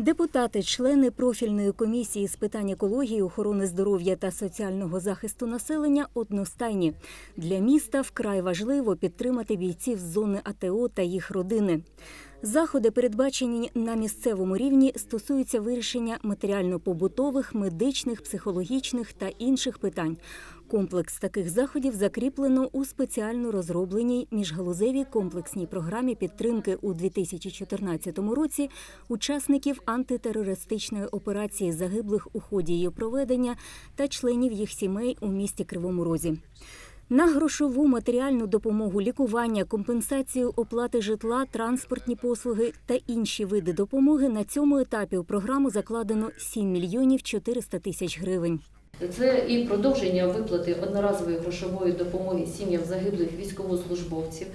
Депутати, члени профільної комісії з питань екології, охорони здоров'я та соціального захисту населення одностайні. Для міста вкрай важливо підтримати бійців з зони АТО та їх родини. Заходи, передбачені на місцевому рівні, стосуються вирішення матеріально-побутових, медичних, психологічних та інших питань. Комплекс таких заходів закріплено у спеціально розробленій міжгалузевій комплексній програмі підтримки у 2014 році учасників антитерористичної операції загиблих у ході її проведення та членів їх сімей у місті Кривому Розі. На грошову матеріальну допомогу, лікування, компенсацію оплати житла, транспортні послуги та інші види допомоги на цьому етапі у програму закладено 7 мільйонів 400 тисяч гривень. Це і продовження виплати одноразової грошової допомоги сім'ям загиблих військовослужбовців.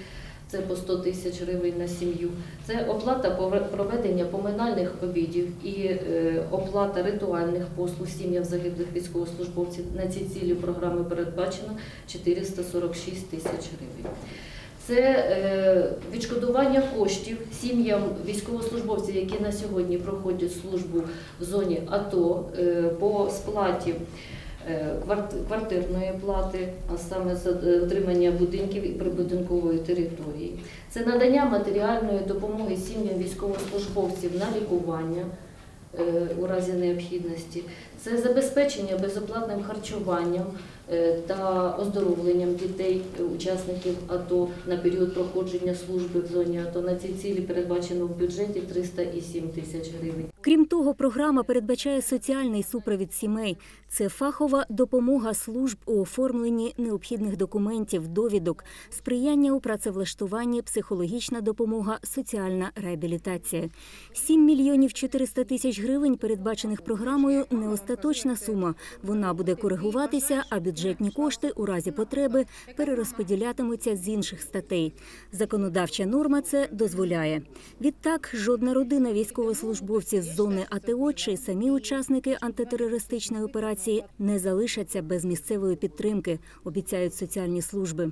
Це по 100 тисяч гривень на сім'ю. Це оплата проведення поминальних обідів і е, оплата ритуальних послуг сім'ям загиблих військовослужбовців. На ці цілі програми передбачено 446 тисяч гривень. Це е, відшкодування коштів сім'ям військовослужбовців, які на сьогодні проходять службу в зоні АТО е, по сплаті квартирної плати, а саме за е, отримання будинків і прибудинкової території. Це надання матеріальної допомоги сім'ям військовослужбовців на лікування е, у разі необхідності. Це забезпечення безоплатним харчуванням е, та оздоровленням дітей, е, учасників АТО на період проходження служби в зоні АТО. На ці цілі передбачено в бюджеті 307 тисяч гривень. Крім того, програма передбачає соціальний супровід сімей. Це фахова допомога служб у оформленні необхідних документів, довідок, сприяння у працевлаштуванні, психологічна допомога, соціальна реабілітація. 7 мільйонів 400 тисяч гривень, передбачених програмою, не остаточна сума. Вона буде коригуватися, а бюджетні кошти у разі потреби перерозподілятимуться з інших статей. Законодавча норма це дозволяє. Відтак, жодна родина військовослужбовців з зони АТО чи самі учасники антитерористичної операції не залишаться без місцевої підтримки, обіцяють соціальні служби.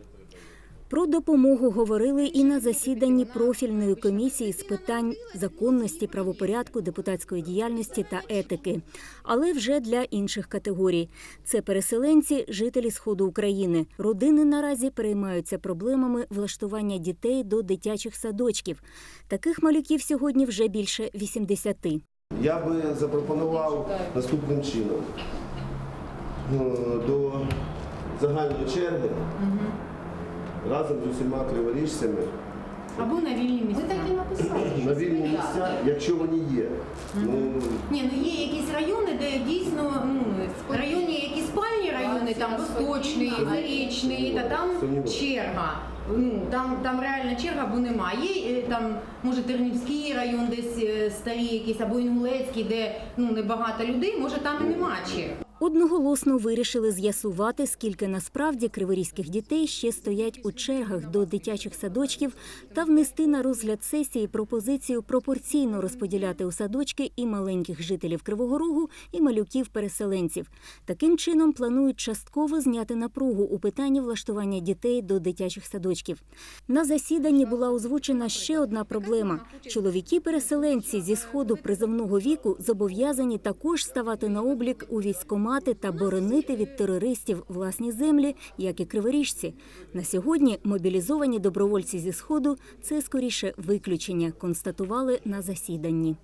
Про допомогу говорили і на засіданні профільної комісії з питань законності, правопорядку, депутатської діяльності та етики, але вже для інших категорій. Це переселенці, жителі сходу України. Родини наразі переймаються проблемами влаштування дітей до дитячих садочків. Таких малюків сьогодні вже більше 80. Я би запропонував наступним чином. Е, До загальної черги разом з усіма криворіжцями Або на вільні Ви місця. так і написали. на вільні місця, якщо вони є. Ну, Ні, ну є якісь райони, де дійсно ну районі, які спальні райони, там Восточний, Зарічний, та там черга. Ну там там реальна черга, бо немає. Є е, там може Тернівський район, десь е, старі якісь або Інгулецький, де ну небагато людей, може там і нема черг. Одноголосно вирішили з'ясувати, скільки насправді криворізьких дітей ще стоять у чергах до дитячих садочків та внести на розгляд сесії пропозицію пропорційно розподіляти у садочки і маленьких жителів Кривого Рогу, і малюків-переселенців. Таким чином планують частково зняти напругу у питанні влаштування дітей до дитячих садочків. На засіданні була озвучена ще одна проблема: чоловіки-переселенці зі сходу призовного віку зобов'язані також ставати на облік у військкомати та боронити від терористів власні землі, як і криворіжці. На сьогодні мобілізовані добровольці зі сходу це скоріше виключення, констатували на засіданні.